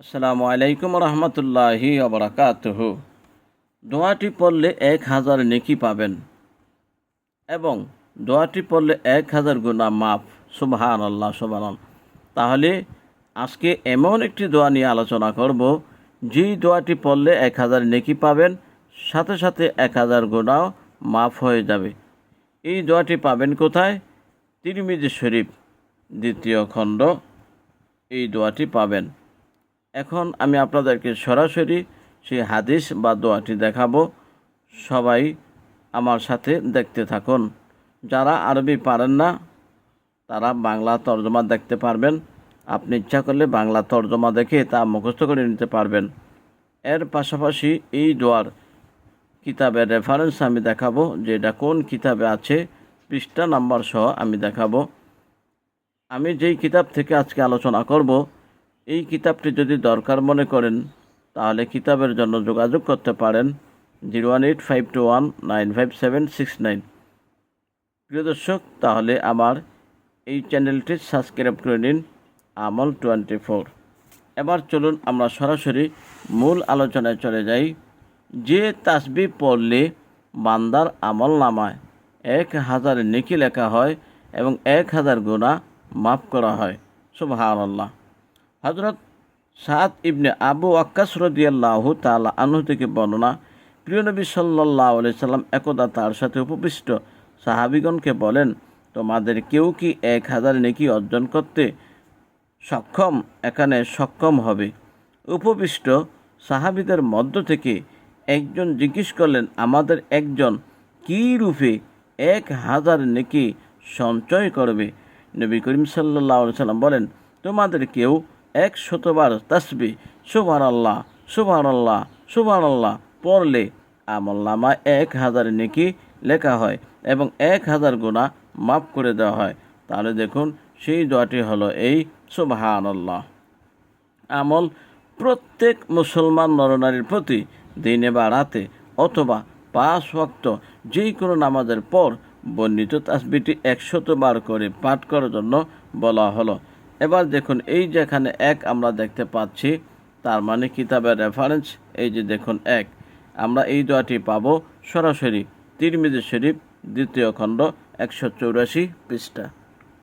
আসসালামু আলাইকুম রহমতুল্লাহি অবরাকাতহ দোয়াটি পড়লে এক হাজার নেকি পাবেন এবং দোয়াটি পড়লে এক হাজার গুণা মাফ সুবহান আল্লাহ সুবহান তাহলে আজকে এমন একটি দোয়া নিয়ে আলোচনা করব, যেই দোয়াটি পড়লে এক হাজার নেকি পাবেন, সাথে সাথে এক হাজার গুণাও মাফ হয়ে যাবে। এই দোয়াটি পাবেন কোথায়? তিরমিজি শরীফ, দ্বিতীয় খণ্ড, এই দোয়াটি পাবেন। এখন আমি আপনাদেরকে সরাসরি সেই হাদিস বা দোয়াটি দেখাবো। সবাই আমার সাথে দেখতে থাকুন। যারা আরবি পারেন না, তারা বাংলা তর্জমা দেখতে পারবেন। আপনি ইচ্ছা করলে বাংলা তর্জমা দেখে তা মুখস্থ করে নিতে পারবেন। এর পাশাপাশি এই দোয়ার কিতাবের রেফারেন্স আমি দেখাবো যে এটা কোন কিতাবে আছে, পৃষ্ঠা নাম্বার সহ আমি দেখাবো। আমি যেই কিতাব থেকে আজকে আলোচনা করব এই কিতাবটি যদি দরকার মনে করেন, তাহলে কিতাবের জন্য যোগাযোগ করতে পারেন zero one eight five two one nine five seven six nine. প্রিয় দর্শক, তাহলে আমার এই চ্যানেলটি সাবস্ক্রাইব করে নিন আমল টোয়েন্টি ফোর। এবার চলুন আমরা সরাসরি মূল আলোচনায় চলে যাই। যে তাসবি পড়লে বান্দার আমল নামায়, এক হাজার নেকি লেখা হয় এবং এক হাজার গুণা মাফ করা হয়। সুবহান আল্লাহ হজরত সাদ ইবনে আবু আক্কাস রদিয়াল্লাহু তাআলা আনহু থেকে বর্ণনা, প্রিয় নবী সাল্লাহ সাল্লাম একদা তার সাথে উপবিষ্ট সাহাবিগণকে বলেন, তোমাদের কেউ কি এক হাজার নেকি অর্জন করতে সক্ষম? এখানে সক্ষম হবে। উপবিষ্ট সাহাবিদের মধ্য থেকে একজন জিজ্ঞেস করলেন, আমাদের একজন কী রূপে এক হাজার নেকি সঞ্চয় করবে? নবী করিম সাল্লাহ সাল্লাম বলেন, তোমাদের কেউ এক শতবার তাসবি সুবান আল্লাহ সুবান আল্লাহ সুবান আল্লাহ পড়লে আমল নামা এক হাজার নেকি লেখা হয় এবং এক হাজার গুণা মাফ করে দেওয়া হয়। তাহলে দেখুন, সেই দোয়াটি হলো এই সুবাহান আল্লাহ আমল প্রত্যেক মুসলমান নরনারীর প্রতি দিনে বা রাতে অথবা পাঁচ ওয়াক্ত যে কোনো নামাজের পর বর্ণিত তাসবিটি একশত বার করে পাঠ করার জন্য বলা হলো। এবার দেখুন, এই যেখানে এক আমরা দেখতে পাচ্ছি, তার মানে কিতাবের রেফারেন্স এই যে দেখুন, এক। আমরা এই দোয়াটি পাব সরাসরি তিরমিজি শরীফ, দ্বিতীয় খণ্ড, একশো চৌরাশি পৃষ্ঠা।